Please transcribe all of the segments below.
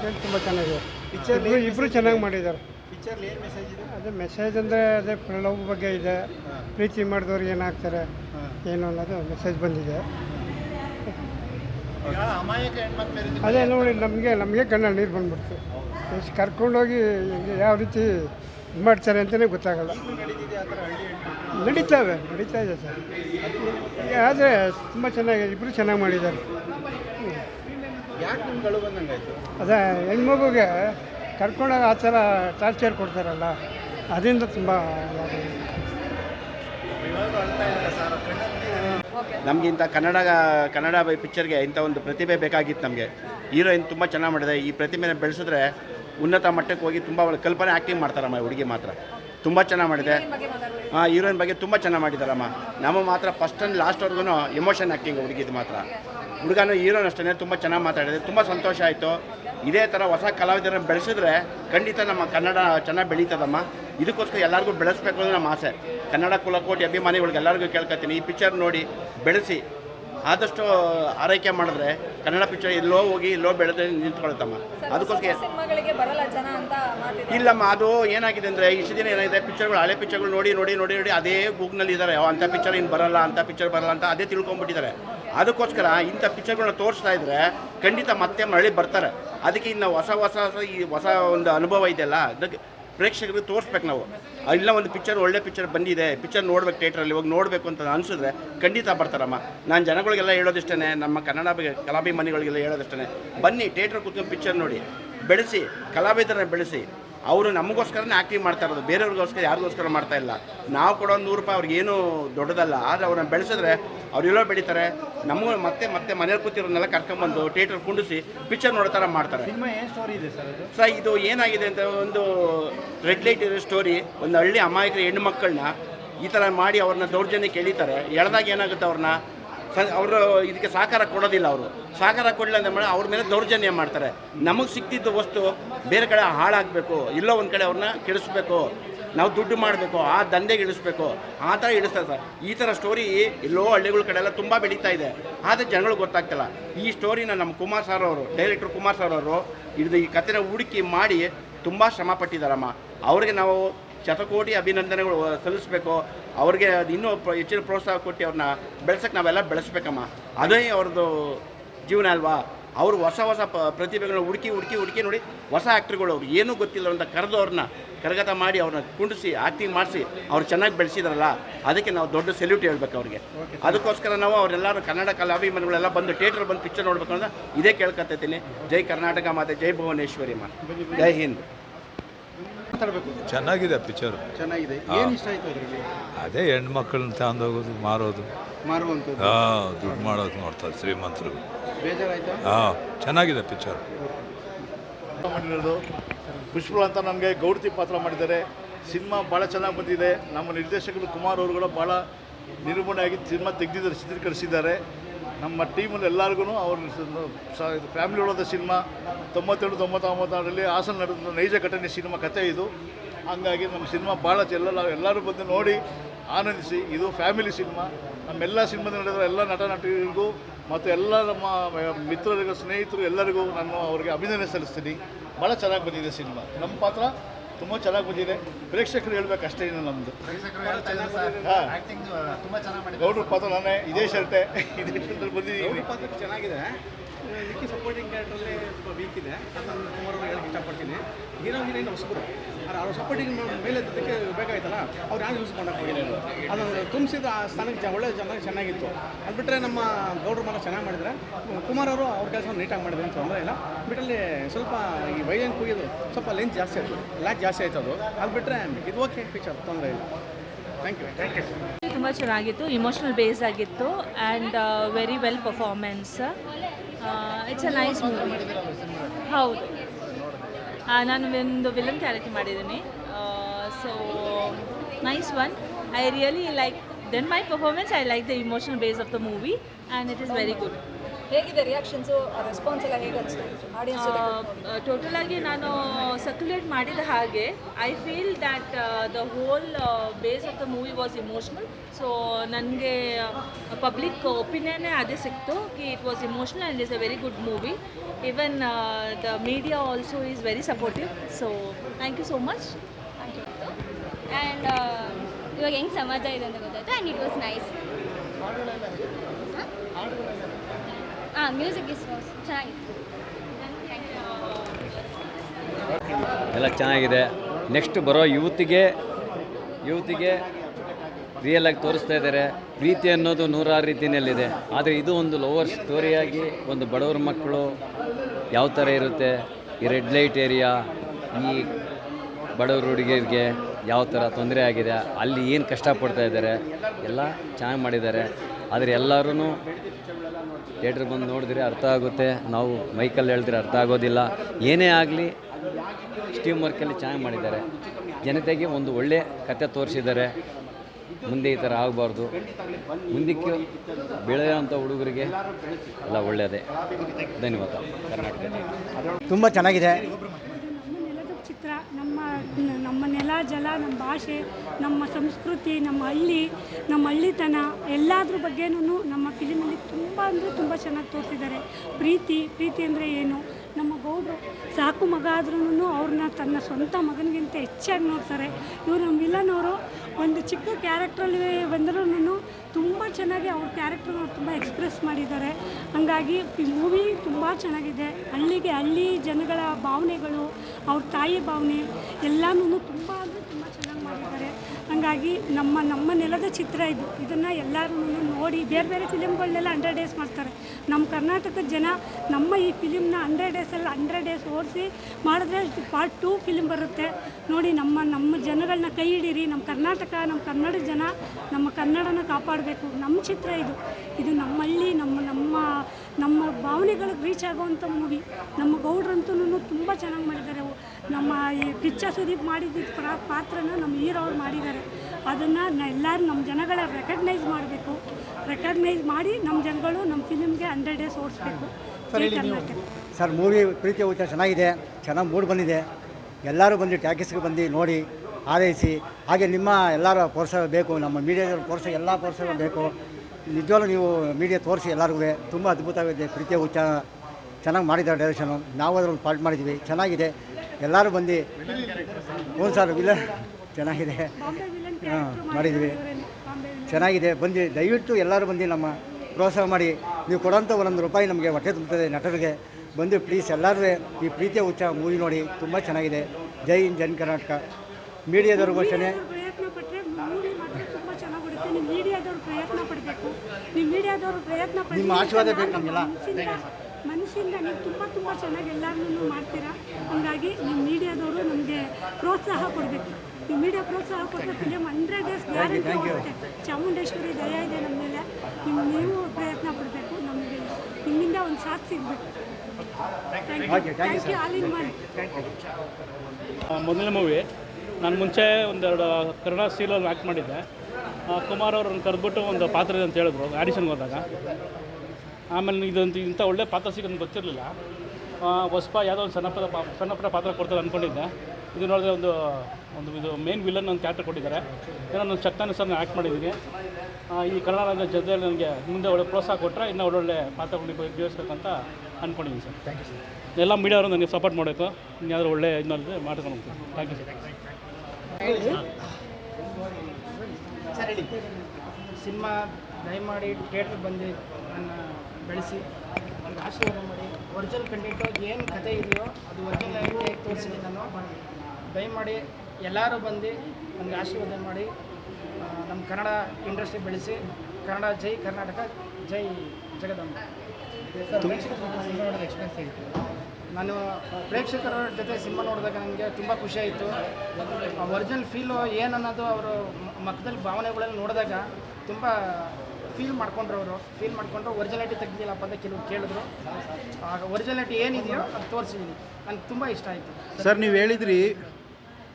Content ತುಂಬ ಚೆನ್ನಾಗಿದೆ. Picture ಇಬ್ಬರು ಇಬ್ಬರು ಚೆನ್ನಾಗಿ ಮಾಡಿದ್ದಾರೆ. ಪಿಕ್ಚರ್ಲಿ ಏನು ಮೆಸೇಜ್ ಇದೆ. ಅದೇ ಮೆಸೇಜ್ ಅಂದರೆ ಅದೇ ಲವ್ ಬಗ್ಗೆ ಇದೆ. ಪ್ರೀತಿ ಮಾಡಿದವ್ರು ಏನಾಗ್ತಾರೆ ಏನು ಅನ್ನೋದು ಮೆಸೇಜ್ ಬಂದಿದೆ. ಅದೇ ನೋಡಿ ನಮಗೆ ನಮಗೆ ಕಣ್ಣ ನೀರು ಬಂದ್ಬಿಡ್ತು. ಎಷ್ಟು ಕರ್ಕೊಂಡೋಗಿ ಹಿಂಗೆ ಯಾವ ರೀತಿ ಇದು ಮಾಡ್ತಾರೆ ಅಂತಲೇ ಗೊತ್ತಾಗಲ್ಲ. ನಡೀತಾವೆ ನಡೀತಾ ಇದೆ ಸರ್. ಆದರೆ ತುಂಬ ಚೆನ್ನಾಗಿದೆ ಇಬ್ಬರು ಚೆನ್ನಾಗಿ ಮಾಡಿದ್ದಾರೆ. ಅದೇ ಹೆಣ್ಮಗುಗೆ ಕರ್ಕೊಂಡಾಗ ಆ ಥರ ಟಾರ್ಚರ್ ಕೊಡ್ತಾರಲ್ಲ ಅದರಿಂದ ತುಂಬ ನಮ್ಗೆ ಅಳ್ತಾ ಇದ್ದಾರೆ ಸರ್ ಕಣ್ಣಲ್ಲಿ ನಮಗೆ ಇಂಥ ಕನ್ನಡ ಕನ್ನಡ ಪಿಕ್ಚರ್ಗೆ ಇಂಥ ಒಂದು ಪ್ರತಿಭೆ ಬೇಕಾಗಿತ್ತು ನಮಗೆ. ಹೀರೋಯಿನ್ ತುಂಬ ಚೆನ್ನಾಗಿ ಮಾಡಿದೆ. ಈ ಪ್ರತಿಮೆನ ಬೆಳೆಸಿದ್ರೆ ಉನ್ನತ ಮಟ್ಟಕ್ಕೆ ಹೋಗಿ ತುಂಬ ಒಳ್ಳೆ ಕಲ್ಪನೆ ಆ್ಯಕ್ಟಿಂಗ್ ಮಾಡ್ತಾರಮ್ಮ ಹುಡುಗಿ ಮಾತ್ರ. ತುಂಬ ಚೆನ್ನಾಗಿ ಮಾಡಿದೆ. ಹಾಂ ಹೀರೋಯಿನ್ ಬಗ್ಗೆ ತುಂಬ ಚೆನ್ನಾಗಿ ಮಾಡಿದ್ದಾರಮ್ಮ ನಮ್ಮ ಮಾತ್ರ ಫಸ್ಟ್ ಆ್ಯಂಡ್ ಲಾಸ್ಟ್ವರೆಗೂ ಎಮೋಷನ್ ಆ್ಯಕ್ಟಿಂಗ್ ಹುಡುಗಿದು ಮಾತ್ರ. ಹುಡುಗನೂ ಹೀರೋನ್ ಅಷ್ಟೇ ತುಂಬ ಚೆನ್ನಾಗಿ ಮಾತಾಡಿದೆ. ತುಂಬ ಸಂತೋಷ ಆಯಿತು. ಇದೇ ಥರ ಹೊಸ ಕಲಾವಿದರನ್ನು ಬೆಳೆಸಿದ್ರೆ ಖಂಡಿತ ನಮ್ಮ ಕನ್ನಡ ಚೆನ್ನಾಗಿ ಬೆಳೀತದಮ್ಮ. ಇದಕ್ಕೋಸ್ಕರ ಎಲ್ಲರಿಗೂ ಬೆಳೆಸ್ಬೇಕು ಅನ್ನೋದು ನಮ್ಮ ಆಸೆ. ಕನ್ನಡ ಕುಲಕೋಟಿ ಅಭಿಮಾನಿಗಳಿಗೆ ಎಲ್ಲರಿಗೂ ಕೇಳ್ಕೊತೀನಿ. ಈ ಪಿಕ್ಚರ್ ನೋಡಿ ಬೆಳೆಸಿ. ಆದಷ್ಟು ಆರೈಕೆ ಮಾಡಿದ್ರೆ ಕನ್ನಡ ಪಿಕ್ಚರ್ ಎಲ್ಲೋ ಹೋಗಿ ಎಲ್ಲೋ ಬೆಳೆದ್ರೆ ನಿಂತ್ಕೊಳ್ತಮ್ಮ. ಅದಕ್ಕೋಸ್ಕರ ಅಂತ ಇಲ್ಲಮ್ಮ ಅದು ಏನಾಗಿದೆ ಅಂದರೆ ಇಷ್ಟು ದಿನ ಏನಾಗಿದೆ ಪಿಕ್ಚರ್ಗಳು ಹಳೆ ಪಿಕ್ಚರ್ಗಳು ನೋಡಿ ನೋಡಿ ನೋಡಿ ನೋಡಿ ಅದೇ ಗೂಗ್ನಲ್ಲಿ ಇದ್ದಾರೆ ಅಂಥ ಪಿಕ್ಚರ್ ಇನ್ನು ಬರಲ್ಲ ಅಂಥ ಪಿಕ್ಚರ್ ಬರಲ್ಲ ಅಂತ ಅದೇ ತಿಳ್ಕೊಂಡ್ಬಿಟ್ಟಿದ್ದಾರೆ ಅದಕ್ಕೋಸ್ಕರ ಇಂಥ ಪಿಕ್ಚರ್ಗಳನ್ನ ತೋರಿಸ್ತಾ ಇದ್ರೆ ಖಂಡಿತ ಮತ್ತೆ ಮರಳಿ ಬರ್ತಾರೆ. ಅದಕ್ಕೆ ಇನ್ನು ಹೊಸ ಹೊಸ ಹೊಸ ಈ ಹೊಸ ಒಂದು ಅನುಭವ ಇದೆಯಲ್ಲ? ಅದಕ್ಕೆ ಪ್ರೇಕ್ಷಕರಿಗೆ ತೋರಿಸ್ಬೇಕು ನಾವು. ಇಲ್ಲ, ಒಂದು ಪಿಕ್ಚರ್ ಒಳ್ಳೆ ಪಿಕ್ಚರ್ ಬಂದಿದೆ. ಪಿಕ್ಚರ್ ನೋಡ್ಬೇಕು ಥಿಯೇಟ್ರಲ್ಲಿ ಹೋಗಿ ನೋಡಬೇಕು ಅಂತ ಅನಿಸಿದ್ರೆ ಖಂಡಿತ ಬರ್ತಾರಮ್ಮ. ನಾನು ಜನಗಳಿಗೆಲ್ಲ ಹೇಳೋದಿಷ್ಟೇ ನಮ್ಮ ಕನ್ನಡ ಬಗ್ಗೆ ಕಲಾಭಿಮಾನಿಗಳಿಗೆಲ್ಲ ಹೇಳೋದಿಷ್ಟೇ ಬನ್ನಿ ಥಿಯೇಟ್ರ್ ಕೂತ್ಕೊಂಡು ಪಿಕ್ಚರ್ ನೋಡಿ. ಬೆಳೆಸಿ, ಕಲಾವಿದರನ್ನ ಬೆಳೆಸಿ. ಅವರು ನಮಗೋಸ್ಕರನೇ ಆಕ್ಟಿವ್ ಮಾಡ್ತಾ ಇರೋದು. ಬೇರೆಯವ್ರಿಗೋಸ್ಕರ ಯಾರಿಗೋಸ್ಕರ ಮಾಡ್ತಾ ಇಲ್ಲ. ನಾವು ಕೊಡೋ ಒಂದು ನೂರು ರೂಪಾಯಿ ಅವ್ರಿಗೇನು ಏನೂ ದೊಡ್ಡದಲ್ಲ. ಆದರೆ ಅವ್ರನ್ನ ಬೆಳೆಸಿದ್ರೆ ಅವ್ರು ಎಲ್ಲೋ ಬೆಳೀತಾರೆ. ನಮಗೂ ಮತ್ತೆ ಮತ್ತೆ ಮನೇಲಿ ಕೂತಿರೋನ್ನೆಲ್ಲ ಕರ್ಕೊಂಬಂದು ಥಿಯೇಟರ್ ಕುಂಡಿಸಿ ಪಿಕ್ಚರ್ ನೋಡೋ ಥರ ಮಾಡ್ತಾರೆ. ಸರ್ ಇದು ಏನಾಗಿದೆ ಅಂತ ಒಂದು ರೆಡ್ ಲೈಟ್ ಇರೋ ಸ್ಟೋರಿ ಒಂದು ಹಳ್ಳಿ ಅಮಾಯಕರ ಹೆಣ್ಣು ಮಕ್ಕಳನ್ನ ಈ ಥರ ಮಾಡಿ ಅವ್ರನ್ನ ದೌರ್ಜನ್ಯಕ್ಕೆ ಎಳಿತಾರೆ. ಎಳೆದಾಗ ಏನಾಗುತ್ತೆ ಅವ್ರನ್ನ? ಅವರು ಇದಕ್ಕೆ ಸಹಕಾರ ಕೊಡೋದಿಲ್ಲ ಅವರು. ಸಹಕಾರ ಕೊಡಲಿಲ್ಲ ಮೇಡಮ್, ಅವ್ರ ಮೇಲೆ ದೌರ್ಜನ್ಯ ಮಾಡ್ತಾರೆ. ನಮಗೆ ಸಿಕ್ತಿದ್ದ ವಸ್ತು ಬೇರೆ ಕಡೆ ಹಾಳಾಗಬೇಕು. ಇಲ್ಲೋ ಒಂದು ಕಡೆ ಅವ್ರನ್ನ ಕೆಡಿಸ್ಬೇಕು. ನಾವು ದುಡ್ಡು ಮಾಡಬೇಕು. ಆ ದಂಧೆಗೆ ಇಳಿಸ್ಬೇಕು. ಆ ಥರ ಇಳಿಸ್ತಾರೆ ಸರ್. ಈ ಥರ ಸ್ಟೋರಿ ಎಲ್ಲೋ ಹಳ್ಳಿಗಳ ಕಡೆ ಎಲ್ಲ ತುಂಬ ಬೆಳೀತಾ ಇದೆ. ಆದರೆ ಜನಗಳಿಗೆ ಗೊತ್ತಾಗ್ತಿಲ್ಲ. ಈ ಸ್ಟೋರಿನ ನಮ್ಮ ಕುಮಾರ್ ಸರ್ ಅವರು ಡೈರೆಕ್ಟರ್ ಕುಮಾರ್ ಸರ್ ಅವರು ಇದು ಈ ಕಥೆನ ಹುಡುಕಿ ಮಾಡಿ ತುಂಬ ಶ್ರಮ ಪಟ್ಟಿದ್ದಾರಮ್ಮ. ಅವ್ರಿಗೆ ನಾವು ಶತಕೋಟಿ ಅಭಿನಂದನೆಗಳು ಸಲ್ಲಿಸಬೇಕು. ಅವ್ರಿಗೆ ಅದು ಇನ್ನೂ ಹೆಚ್ಚಿನ ಪ್ರೋತ್ಸಾಹ ಕೊಟ್ಟು ಅವ್ರನ್ನ ಬೆಳೆಸಕ್ಕೆ ನಾವೆಲ್ಲ ಬೆಳೆಸ್ಬೇಕಮ್ಮ. ಅದೇ ಅವ್ರದ್ದು ಜೀವನ ಅಲ್ವಾ? ಅವರು ಹೊಸ ಹೊಸ ಪ ಪ್ರತಿಭೆಗಳನ್ನ ಹುಡುಕಿ ಹುಡುಕಿ ಹುಡುಕಿ ನೋಡಿ ಹೊಸ ಆ್ಯಕ್ಟ್ರುಗಳು ಅವ್ರು. ಏನೂ ಗೊತ್ತಿಲ್ಲ ಅಂತ ಕರೆದು ಅವ್ರನ್ನ ಕರಗತ ಮಾಡಿ ಅವ್ರನ್ನ ಕುಂಡಿಸಿ ಆ್ಯಕ್ಟಿಂಗ್ ಮಾಡಿಸಿ ಅವ್ರು ಚೆನ್ನಾಗಿ ಬೆಳೆಸಿದಾರಲ್ಲ ಅದಕ್ಕೆ ನಾವು ದೊಡ್ಡ ಸೆಲ್ಯೂಟ್ ಹೇಳ್ಬೇಕು ಅವ್ರಿಗೆ. ಅದಕ್ಕೋಸ್ಕರ ನಾವು ಅವರೆಲ್ಲರೂ ಕನ್ನಡ ಕಲಾಭಿಮಾನಿಗಳೆಲ್ಲ ಬಂದು ಥಿಯೇಟ್ರ್ ಬಂದು ಪಿಕ್ಚರ್ ನೋಡ್ಬೇಕು ಅಂತ ಇದೇ ಕೇಳ್ಕೊತೀನಿ ಜೈ ಕರ್ನಾಟಕ ಮಾತೆ ಜೈ ಭುವನೇಶ್ವರಿ ಮಾ ಜೈ ಹಿಂದ್. ಚೆನ್ನಾಗಿದೆ ಪಿಕ್ಚರ್ ಚೆನ್ನಾಗಿದೆ. ಏನು ಇಷ್ಟ ಆಯ್ತು ಅದರಲ್ಲಿ? ಅದೇ ಹೆಣ್ಮಕ್ಳನ್ನ ತಗೊಂಡೋಗೋದು ಮಾರೋದು. ಮಾರುವಂಥದ್ದು. ಹಾಂ ದುಡ್ಡು ಮಾಡೋದು ನೋಡ್ತಾರೆ ಶ್ರೀಮಂತರು. ಬೇಜಾರಾಯ್ತಾ? ಹಾಂ ಚೆನ್ನಾಗಿದೆ ಪಿಕ್ಚರ್ ಮಾಡಿರೋದು. ಪುಷ್ಪಗಳು ಅಂತ ನಮಗೆ ಗೌಡತಿ ಪಾತ್ರ ಮಾಡಿದ್ದಾರೆ. ಸಿನಿಮಾ ಭಾಳ ಚೆನ್ನಾಗಿ ಬಂದಿದೆ. ನಮ್ಮ ನಿರ್ದೇಶಕರು ಕುಮಾರ್ ಅವರುಗಳು ಭಾಳ ನಿರೂಪಣೆಯಾಗಿ ಸಿನಿಮಾ ತೆಗೆದಿದ್ದಾರೆ ಚಿತ್ರೀಕರಿಸಿದ್ದಾರೆ. ನಮ್ಮ ಟೀಮಲ್ಲಿ ಎಲ್ಲರಿಗೂ ಅವ್ರ ಫ್ಯಾಮಿಲಿ ಒಳದ ಸಿನಿಮಾ ತೊಂಬತ್ತೆರಡು ತೊಂಬತ್ತೊಂಬತ್ತಾರರಲ್ಲಿ ಹಾಸನ ನಡೆದ ನೈಜ ಘಟನೆ ಸಿನಿಮಾ ಕಥೆ ಇದು. ಹಂಗಾಗಿ ನಮ್ಮ ಸಿನಿಮಾ ಭಾಳ ಎಲ್ಲ ಎಲ್ಲರೂ ಬಂದು ನೋಡಿ ಆನಂದಿಸಿ, ಇದು ಫ್ಯಾಮಿಲಿ ಸಿನಿಮಾ ನಮ್ಮೆಲ್ಲ ಸಿನಿಮಾದ ನಡೆದ ಎಲ್ಲ ನಟ ನಟಿಗಳಿಗೂ ಮತ್ತು ಎಲ್ಲ ನಮ್ಮ ಮಿತ್ರರಿಗೂ, ಸ್ನೇಹಿತರು ಎಲ್ಲರಿಗೂ ನಾನು ಅವರಿಗೆ ಅಭಿನಂದನೆ ಸಲ್ಲಿಸ್ತೀನಿ. ಭಾಳ ಚೆನ್ನಾಗಿ ಬಂದಿದೆ ಸಿನಿಮಾ ನಮ್ಮ ಪಾತ್ರ ತುಂಬ ಚೆನ್ನಾಗಿ ಬಂದಿದೆ. ಪ್ರೇಕ್ಷಕರು ಹೇಳ್ಬೇಕು ಅಷ್ಟೇ ಇನ್ನು ನಮ್ಮದು ಗೌಡ್ರ ಪಾತ್ರ ನಾನೇ ಇದೇ ಶರ್ಟೆ. ಇದೇ ಶರ್ಟಲ್ಲಿ ಬಂದಿದ್ದೀನಿ ಚೆನ್ನಾಗಿದೆ. ಸಪೋರ್ಟಿಂಗ್ ಕ್ಯಾರೆಕ್ಟ್ರಲ್ಲಿ ಸ್ವಲ್ಪ ವೀಕ್ ಇದೆ. ಅದನ್ನು ಕುಮಾರ್ ಹೇಳಕ್ಕೆ ಇಷ್ಟಪಡ್ತೀನಿ. ಹೀರೋ ಹೀರೋಯಿನ್ ಹೊಸಬರು. ಅವ್ರು ಸಪೋರ್ಟಿಂಗ್ ಮೇಲೆ ಎತ್ತಕ್ಕೆ ಬೇಕಾಯ್ತಲ್ಲ, ಅವ್ರು ಯಾರು ಯೂಸ್ ಮಾಡೋಕೆ ಹೋಗಿಲ್ಲ ಅದು ತುಂಬಿಸಿದ ಆ ಸ್ಥಾನಕ್ಕೆ ಒಳ್ಳೆ ಚೆನ್ನಾಗಿ ಚೆನ್ನಾಗಿತ್ತು. ಅದು ಬಿಟ್ಟರೆ ನಮ್ಮ ಗೌಡ್ರು ಮಾತ್ರ ಚೆನ್ನಾಗಿ ಮಾಡಿದ್ರು, ಕುಮಾರ್ ಅವರು ಅವ್ರ ಕೆಲಸ ನೀಟಾಗಿ ಮಾಡಿದ್ರು ಅಂತ ತೊಂದರೆ ಇಲ್ಲ. ಬಿಟ್ಟಲ್ಲಿ ಸ್ವಲ್ಪ ಈ ವೈಲೆಂಟ್ ಕುಗಿದು ಸ್ವಲ್ಪ ಲೆಂತ್ ಜಾಸ್ತಿ ಆಯಿತು ಲ್ಯಾಕ್ ಜಾಸ್ತಿ ಆಯ್ತು ಅದು. ಅದು ಬಿಟ್ಟರೆ ಇದು ಓಕೆ ಪಿಕ್ಚರ್ ತೊಂದರೆ ಇಲ್ಲ. ಥ್ಯಾಂಕ್ ಯು ಥ್ಯಾಂಕ್ ಯು ತುಂಬ ಚೆನ್ನಾಗಿತ್ತು ಇಮೋಷ್ನಲ್ ಬೇಸ್ ಆಗಿತ್ತು and very well performance it's a nice movie ಹೌದು. ನಾನು ಒಂದು ವಿಲನ್ ಕ್ಯಾರೆಕ್ಟರ್ ಮಾಡಿದ್ದೀನಿ. So nice one I really like then my performance I like the emotional base of the movie and it is very good ಹೇಗಿದೆ reactions response ಎಲ್ಲ ಹೇಗೆ ಅನಿಸ್ತು audience total ಆಗಿ ನಾನು ಸರ್ಕ್ಯುಲೇಟ್ ಮಾಡಿದ ಹಾಗೆ I feel that the whole base of the movie was emotional so ನನಗೆ public ಒಪಿನಿಯನ್ನೇ ಅದೇ ಸಿಕ್ತು ಕಿ it was emotional and is a very good movie even the media also is very supportive so thank you so much thank you and ಇವಾಗ ಹೆಂಗೆ ಸಮಾಜ ಇದೆ ಅಂತ ಗೊತ್ತಾಯ್ತು? And it was nice music ಚೆನ್ನಾಗಿತ್ತು ಎಲ್ಲ ಚೆನ್ನಾಗಿದೆ. ನೆಕ್ಸ್ಟ್ ಬರೋ ಯೂತಿಗೆ ಯೂತಿಗೆ ರಿಯಲಾಗಿ ತೋರಿಸ್ತಾ ಇದ್ದಾರೆ. ಪ್ರೀತಿ ಅನ್ನೋದು ನೂರಾರು ರೀತಿಯಲ್ಲಿದೆ. ಆದರೆ ಇದು ಒಂದು ಲೋವರ್ ಸ್ಟೋರಿಯಾಗಿ ಒಂದು ಬಡವರ ಮಕ್ಕಳು ಯಾವ ಥರ ಇರುತ್ತೆ? ಈ ರೆಡ್ ಲೈಟ್ ಏರಿಯಾ ಈ ಬಡವ್ರ ಹುಡುಗಿಯರಿಗೆ ಯಾವ ಥರ ತೊಂದರೆ ಆಗಿದೆ? ಅಲ್ಲಿ ಏನು ಕಷ್ಟಪಡ್ತಾ ಇದ್ದಾರೆ? ಎಲ್ಲ ಚೆನ್ನಾಗಿ ಮಾಡಿದ್ದಾರೆ. ಆದರೆ ಎಲ್ಲರೂ ಥಿಯೇಟ್ರ್ ಬಂದು ನೋಡಿದ್ರೆ ಅರ್ಥ ಆಗುತ್ತೆ. ನಾವು ಮೈಕಲ್ಲಿ ಹೇಳಿದ್ರೆ ಅರ್ಥ ಆಗೋದಿಲ್ಲ. ಏನೇ ಆಗಲಿ, ಸ್ಟೀಮ್ ವರ್ಕಲ್ಲಿ ಚೆನ್ನಾಗಿ ಮಾಡಿದ್ದಾರೆ. ಜನತೆಗೆ ಒಂದು ಒಳ್ಳೆ ಕತೆ ತೋರಿಸಿದ್ದಾರೆ. ಮುಂದೆ ಈ ಥರ ಆಗಬಾರ್ದು. ಮುಂದಕ್ಕೆ ಬೆಳೆಯೋಂಥ ಹುಡುಗರಿಗೆ ಎಲ್ಲ ಒಳ್ಳೆಯದೇ. ಧನ್ಯವಾದ. ಕರ್ನಾಟಕ. ತುಂಬ ಚೆನ್ನಾಗಿದೆ. ನಮ್ಮ ನೆಲ, ಜಲ, ನಮ್ಮ ಭಾಷೆ, ನಮ್ಮ ಸಂಸ್ಕೃತಿ, ನಮ್ಮ ಹಳ್ಳಿ, ನಮ್ಮ ಹಳ್ಳಿತನ ಎಲ್ಲದ್ರ ಬಗ್ಗೆನೂ ನಮ್ಮ ಫಿಲಿಮಲ್ಲಿ ತುಂಬ ಅಂದರೆ ತುಂಬ ಚೆನ್ನಾಗಿ ತೋರಿಸಿದ್ದಾರೆ. ಪ್ರೀತಿ ಪ್ರೀತಿ ಅಂದರೆ ಏನು? ನಮ್ಮ ಗೌಡ್ರು. ಸಾಕು ಮಗ ಆದ್ರೂ ಅವ್ರನ್ನ ತನ್ನ ಸ್ವಂತ ಮಗನಿಗಿಂತ ಹೆಚ್ಚಾಗಿ ನೋಡ್ತಾರೆ. ಇವರು ನಮ್ಮ ವಿಲನ್ ಅವರು ಒಂದು ಚಿಕ್ಕ ಕ್ಯಾರೆಕ್ಟ್ರಲ್ಲಿ ಬಂದರೂ ತುಂಬ ಚೆನ್ನಾಗಿ ಅವ್ರ ಕ್ಯಾರೆಕ್ಟರ್ನ ತುಂಬ ಎಕ್ಸ್ಪ್ರೆಸ್ ಮಾಡಿದ್ದಾರೆ. ಹಂಗಾಗಿ ಈ ಮೂವಿ ತುಂಬ ಚೆನ್ನಾಗಿದೆ. ಹಳ್ಳಿಗೆ ಹಳ್ಳಿ ಜನಗಳ ಭಾವನೆಗಳು, ಅವ್ರ ತಾಯಿ ಭಾವನೆ ಎಲ್ಲನೂ ತುಂಬ ಅಂದರೆ ತುಂಬ ಚೆನ್ನಾಗಿ ಮಾಡಿದ್ದಾರೆ ಹಂಗಾಗಿ ನಮ್ಮ ನಮ್ಮ ನೆಲದ ಚಿತ್ರ ಇದು. ಇದನ್ನು ಎಲ್ಲರೂ ನೋಡಿ ಬೇರೆ ಬೇರೆ ಫಿಲಿಮ್ಗಳನ್ನೆಲ್ಲ ಹಂಡ್ರೆಡ್ ಡೇಸ್ ಮಾಡ್ತಾರೆ. ನಮ್ಮ ಕರ್ನಾಟಕದ ಜನ ನಮ್ಮ ಈ ಫಿಲಿಮ್ನ ಹಂಡ್ರೆಡ್ ಡೇಸಲ್ಲಿ ಹಂಡ್ರೆಡ್ ಡೇಸ್ ಓಡಿಸಿ ಮಾಡಿದ್ರೆ ಪಾರ್ಟ್ ಟೂ ಫಿಲಿಮ್ ಬರುತ್ತೆ. ನೋಡಿ ನಮ್ಮ ನಮ್ಮ ಜನಗಳನ್ನ ಕೈ ಹಿಡೀರಿ, ನಮ್ಮ ಕರ್ನಾಟಕ, ನಮ್ಮ ಕನ್ನಡ ಜನ ನಮ್ಮ ಕನ್ನಡನ ಕಾಪಾಡಬೇಕು. ನಮ್ಮ ಚಿತ್ರ ಇದು. ಇದು ನಮ್ಮ ಹಳ್ಳಿ ನಮ್ಮ ನಮ್ಮ ನಮ್ಮ ಭಾವನೆಗಳಿಗೆ ರೀಚ್ ಆಗುವಂಥ ಮೂವಿ ನಮ್ಮ ಗೌಡ್ರಂತೂ ತುಂಬ ಚೆನ್ನಾಗಿ ಮಾಡಿದ್ದಾರೆ. ನಮ್ಮ ಈ ಕಿಚ್ಚ ಸುದೀಪ್ ಮಾಡಿದ್ದ ಪ್ರಾ- ಪಾತ್ರನ ನಮ್ಮ ಹೀರೋ ಅವ್ರು ಮಾಡಿದ್ದಾರೆ. ಅದನ್ನು ಎಲ್ಲರೂ ನಮ್ಮ ಜನಗಳ ರೆಕಗ್ನೈಸ್ ಮಾಡಬೇಕು. ರೆಕಗ್ನೈಸ್ ಮಾಡಿ ನಮ್ಮ ಜನಗಳು ನಮ್ಮ ಫಿಲಿಮ್ಗೆ ಹಂಡ್ರೆಡ್ ಡೇಸ್ ಓಡಿಸ್ಬೇಕು. ಸರ್ ಮೂವಿ ಪ್ರೀತಿ ಉಚ್ಚ ಚೆನ್ನಾಗಿದೆ. ಚೆನ್ನಾಗಿ ಮೂಡ್ ಬಂದಿದೆ. ಎಲ್ಲರೂ ಬಂದು ಟ್ಯಾಕಿಸ್ಗೆ ಬಂದು ನೋಡಿ ಆರೈಸಿ. ಹಾಗೆ ನಿಮ್ಮ ಎಲ್ಲರ ಪೋರ್ಸ ಬೇಕು. ನಮ್ಮ ಮೀಡಿಯಾದಲ್ಲಿ ಪ್ರೋತ್ಸಾಹ ಎಲ್ಲ ಪ್ರೋತ್ಸಾಹ ಬೇಕು. ನಿಜವಾಗ್ಲೂ ನೀವು ಮೀಡಿಯಾ ತೋರಿಸಿ ಎಲ್ಲರಿಗೂ ತುಂಬ ಅದ್ಭುತವಾಗಿದೆ. ಪ್ರೀತಿಯ ಉಚ್ಚ ಚೆನ್ನಾಗಿ ಮಾಡಿದ್ದಾರೆ ಡೈರೆಕ್ಷನು ನಾವು ಅದರಲ್ಲಿ ಪಾರ್ಟ್ ಮಾಡಿದ್ವಿ ಚೆನ್ನಾಗಿದೆ. ಎಲ್ಲರೂ ಬಂದು ಹ್ಞೂ ಸರ್ ಇಲ್ಲ ಚೆನ್ನಾಗಿದೆ. ವಿಲನ್ ಹಾಂ ಮಾಡಿದ್ವಿ. ಚೆನ್ನಾಗಿದೆ ಬಂದು ದಯವಿಟ್ಟು ಎಲ್ಲರೂ ಬಂದು ನಮ್ಮ ಪ್ರೋತ್ಸಾಹ ಮಾಡಿ. ನೀವು ಕೊಡೋಂಥ ಒಂದೊಂದು ರೂಪಾಯಿ ನಮಗೆ ಹೊಟ್ಟೆ ತುಂಬುತ್ತದೆ ನಟರಿಗೆ. ಬಂದು ಪ್ಲೀಸ್ ಎಲ್ಲರೂ ಈ ಪ್ರೀತಿಯ ಉತ್ಸಾಹ ಮೂವಿ ನೋಡಿ ತುಂಬ ಚೆನ್ನಾಗಿದೆ. ಜೈ ಹಿಂದ್ ಜೈ ಕರ್ನಾಟಕ. ಮೀಡಿಯಾದವ್ರಿಗೂ ಅಷ್ಟೇ ಮೀಡಿಯಾದವ್ರು ಪ್ರಯತ್ನ ನಿಮ್ಮ ಆಶೀರ್ವಾದ ಬೇಕು ನಮಗೆಲ್ಲ. ಮನಸ್ಸಿಂದ ನೀವು ತುಂಬ ತುಂಬ ಚೆನ್ನಾಗಿ ಎಲ್ಲರನ್ನೂ ಮಾಡ್ತೀರಾ? ಹಾಗಾಗಿ ನಿಮ್ಮ ಮೀಡಿಯಾದವರು ನಮಗೆ ಪ್ರೋತ್ಸಾಹ ಕೊಡಬೇಕು. ಈ ಮೀಡಿಯಾ ಪ್ರೋತ್ಸಾಹ ಕೊಟ್ಟರೆ ಫಿಲಿಮ್ ಹಂಡ್ರೆಡ್ ಡೇಸ್ ಗ್ಯಾರಂಟಿ ಹೋಗುತ್ತೆ. ಚಾಮುಂಡೇಶ್ವರಿ ದಯ ಇದೆ ನಮ್ಮ ಮೇಲೆ. ನಿಮ್ಮ ನೀವು ಪ್ರಯತ್ನ ಪಡಬೇಕು. ನಮಗೆ ನಿಮ್ಮಿಂದ ಒಂದು ಸಾಥ್ ಸಿಗಬೇಕು. Thank you thank all in one ಮೊದಲನೇ ಮೂವಿ ನಾನು ಮುಂಚೆ ಒಂದೆರಡು ಕನ್ನಡ ಸೀರಿಯಲ್ ಆ್ಯಕ್ಟ್ ಮಾಡಿದ್ದೆ. ಕುಮಾರ್ ಅವ್ರನ್ನ ಕರೆದ್ಬಿಟ್ಟು ಒಂದು ಪಾತ್ರ ಇದೆ ಅಂತ ಹೇಳಿದ್ರು ಆಡಿಷನ್ಗೆ ಹೋದಾಗ. ಆಮೇಲೆ ಇದೊಂದು ಇಂಥ ಒಳ್ಳೆ ಪಾತ್ರ ಸಿಗೋದು ಗೊತ್ತಿರಲಿಲ್ಲ. ಹೊಸಪ ಯಾವುದೋ ಒಂದು ಸಣ್ಣಪುರ ಪಾ ಸಣ್ಣಪುರ ಪಾತ್ರ ಕೊಡ್ತಾರೆ ಅಂದ್ಕೊಂಡಿದ್ದೆ ಇದು ನೋಡಿದ್ರೆ ಒಂದು ಒಂದು ಇದು ಮೇನ್ ವಿಲನ್ ಒಂದು ಕ್ಯಾರೆಕ್ಟರ್ ಕೊಟ್ಟಿದ್ದಾರೆ. ಏನೋ ನಾನು ಶಕ್ತಾನು ಸರ್ ಆ್ಯಕ್ಟ್ ಮಾಡಿದ್ದೀನಿ ಈ ಕನ್ನಡ ರಾಜ್ಯ ನನಗೆ ಮುಂದೆ ಒಳ್ಳೆ ಪ್ರೋತ್ಸಾಹ ಕೊಟ್ಟರೆ ಇನ್ನೂ ಒಳ್ಳೊಳ್ಳೆ ಪಾತ್ರಗಳಿಗೆ ಜೀವಿಸ್ಬೇಕಂತ ಅಂದ್ಕೊಂಡಿದ್ದೀನಿ ಸರ್. ಥ್ಯಾಂಕ್ ಯು ಸರ್ ಎಲ್ಲ ಮೀಡಿಯಾವರು ನನಗೆ ಸಪೋರ್ಟ್ ಮಾಡಬೇಕು. ಇನ್ಯಾವುದಾದ್ರು ಒಳ್ಳೆ ಇದನ್ನ ಮಾಡ್ಕೊಂಡು ಹೋಗ್ತೀನಿ. ಥ್ಯಾಂಕ್ ಯು ಸರ್ ಸಿನಿಮಾ ದಯಮಾಡಿ ಥಿಯೇಟ್ರಿಗೆ ಬಂದು ನನ್ನ ಬೆಳೆಸಿ. ಒಂದು ಆಶೀರ್ವಾದ ಮಾಡಿ ಒರಿಜಿನಲ್ ಕಂಟೆಂಟು ಏನು ಕತೆ ಇದೆಯೋ ಅದು ಒರಿಜಿನಲ್ ಆಗಿ ಹೇಗೆ ತೋರಿಸಿದ್ದೀನಿ ನಾನು. ದಯಮಾಡಿ ಎಲ್ಲರೂ ಬಂದು ನಮಗೆ ಆಶೀರ್ವಾದ ಮಾಡಿ ನಮ್ಮ ಕನ್ನಡ ಇಂಡಸ್ಟ್ರಿ ಬೆಳೆಸಿ. ಕನ್ನಡ ಜೈ ಕರ್ನಾಟಕ ಜೈ ಜಗದಂಬ. ಎಕ್ಸ್ಪೀರಿಯನ್ಸ್ ನಾನು ಪ್ರೇಕ್ಷಕರ ಜೊತೆ ಸಿನಿಮಾ ನೋಡಿದಾಗ ನನಗೆ ತುಂಬ ಖುಷಿ ಆಯಿತು. ಒರಿಜಿನಲ್ ಫೀಲು ಏನನ್ನೋದು ಅವರು ಮಕ್ಕದಲ್ಲಿ ಭಾವನೆಗಳನ್ನು ನೋಡಿದಾಗ ತುಂಬ ಫೀಲ್ ಮಾಡ್ಕೊಂಡ್ರು ಅವರು ಫೀಲ್ ಮಾಡ್ಕೊಂಡ್ರು ಒರಿಜಿನಾಲಿಟಿ ತೆಗ್ದಿಲ್ಲಪ್ಪ ಅಂತ ಕೆಲವು ಕೇಳಿದ್ರು. ಆಗ ಒರಿಜಿನಾಲಿಟಿ ಏನಿದೆಯೋ ಅದು ತೋರಿಸಿದ್ದೀನಿ ನನಗೆ ತುಂಬ ಇಷ್ಟ ಆಯಿತು. ಸರ್ ನೀವು ಹೇಳಿದ್ರಿ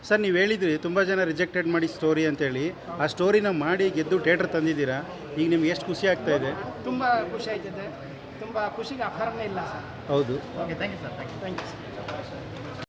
ಸರ್ ನೀವು ಹೇಳಿದ್ರಿ ತುಂಬ ಜನ ರಿಜೆಕ್ಟೆಡ್ ಮಾಡಿ ಸ್ಟೋರಿ ಅಂತೇಳಿ ಆ ಸ್ಟೋರಿನ ಮಾಡಿ ಗೆದ್ದು ಥಿಯೇಟ್ರ್ ತಂದಿದ್ದೀರಾ? ಈಗ ನಿಮ್ಗೆ ಎಷ್ಟು ಖುಷಿ ಆಗ್ತಾ ಇದೆ? ತುಂಬ ಖುಷಿ ಆಯ್ತಿದೆ ತುಂಬ ಖುಷಿಗೆ ಅಪಾರನೇ ಇಲ್ಲ ಸರ್. ಹೌದು. Okay thank you sir thank you thank you sir